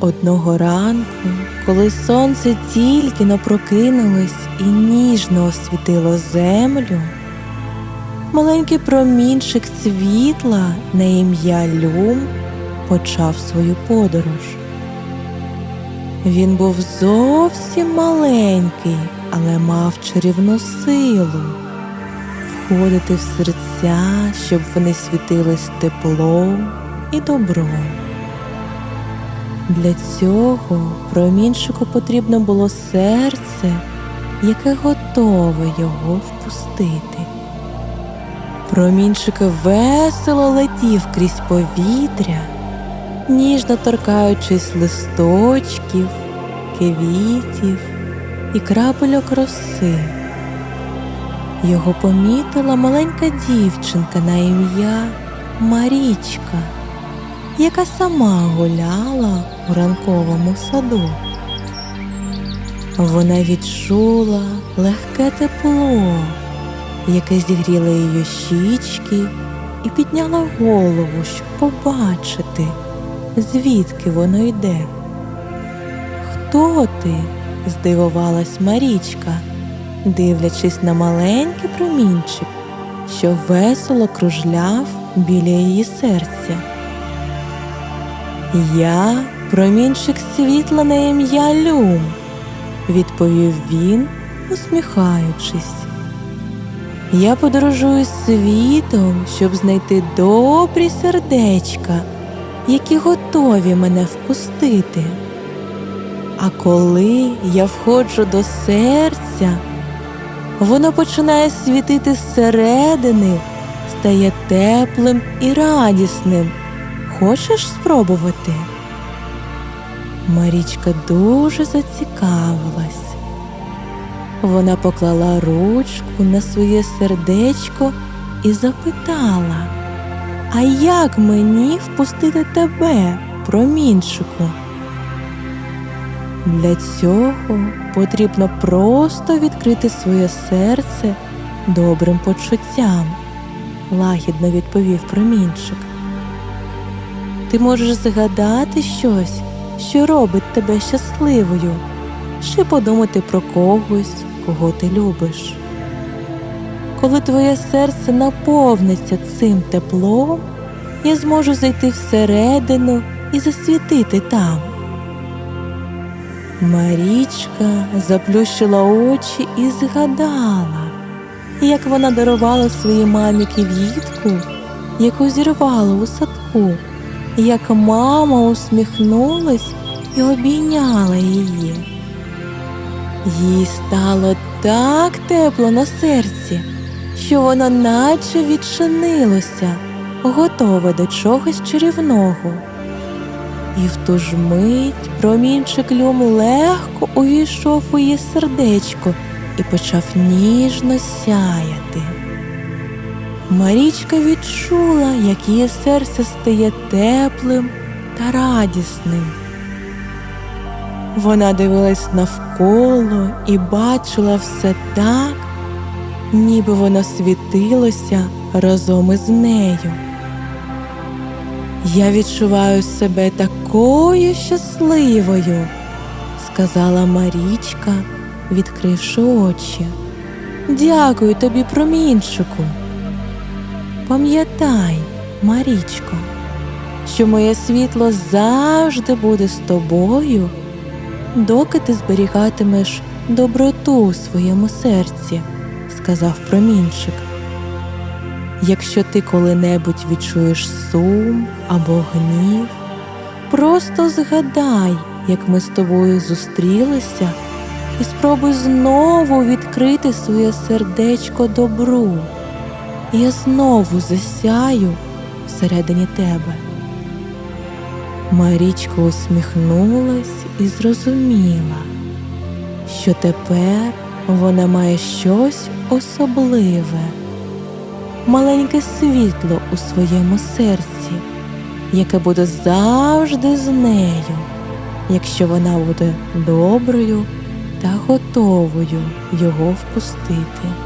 Одного ранку, коли сонце тільки но прокинулось і ніжно освітило землю, маленький промінчик світла на ім'я Люм почав свою подорож. Він був зовсім маленький, але мав чарівну силу входити в серця, щоб вони світились теплом і добром. Для цього промінчику потрібно було серце, яке готове його впустити. Промінчик весело летів крізь повітря, ніжно торкаючись листочків, квітів і крапельок роси. Його помітила маленька дівчинка на ім'я Марічка, яка сама гуляла у ранковому саду. Вона відчула легке тепло, яке зігріло її щічки, і підняла голову, щоб побачити, звідки воно йде. Хто ти? здивувалась Марічка, дивлячись на маленький промінчик, що весело кружляв біля її серця. Я промінчик світла на ім'я Люм, відповів він, усміхаючись. Я подорожую світом, щоб знайти добрі сердечка, які готові мене впустити. А коли я входжу до серця, воно починає світити зсередини, стає теплим і радісним. Хочеш спробувати? Марічка дуже зацікавилась. Вона поклала ручку на своє сердечко і запитала, а як мені впустити тебе, промінчику? Для цього потрібно просто відкрити своє серце добрим почуттям, лагідно відповів промінчик. Ти можеш згадати щось, що робить тебе щасливою, чи подумати про когось, кого ти любиш. Коли твоє серце наповниться цим теплом, я зможу зайти всередину і засвітити там. Марічка заплющила очі і згадала, як вона дарувала своїй мамі квітку, яку зірвала у садку, як мама усміхнулась і обійняла її. Їй стало так тепло на серці, що воно наче відчинилося, готове до чогось чарівного. І в ту ж мить промінчик люм легко увійшов у її сердечко і почав ніжно сяяти. Марічка відчула, як її серце стає теплим та радісним. Вона дивилась навколо і бачила все так, ніби воно світилося разом із нею. Я відчуваю себе такою щасливою, сказала Марічка, відкривши очі. Дякую тобі, промінчику. Пам'ятай, Марічко, що моє світло завжди буде з тобою, доки ти зберігатимеш доброту у своєму серці, сказав промінчик. Якщо ти коли-небудь відчуєш сум або гнів, просто згадай, як ми з тобою зустрілися, і спробуй знову відкрити своє сердечко добру. І я знову засяю всередині тебе. Марічка усміхнулась і зрозуміла, що тепер вона має щось особливе маленьке світло у своєму серці, яке буде завжди з нею, якщо вона буде доброю та готовою його впустити.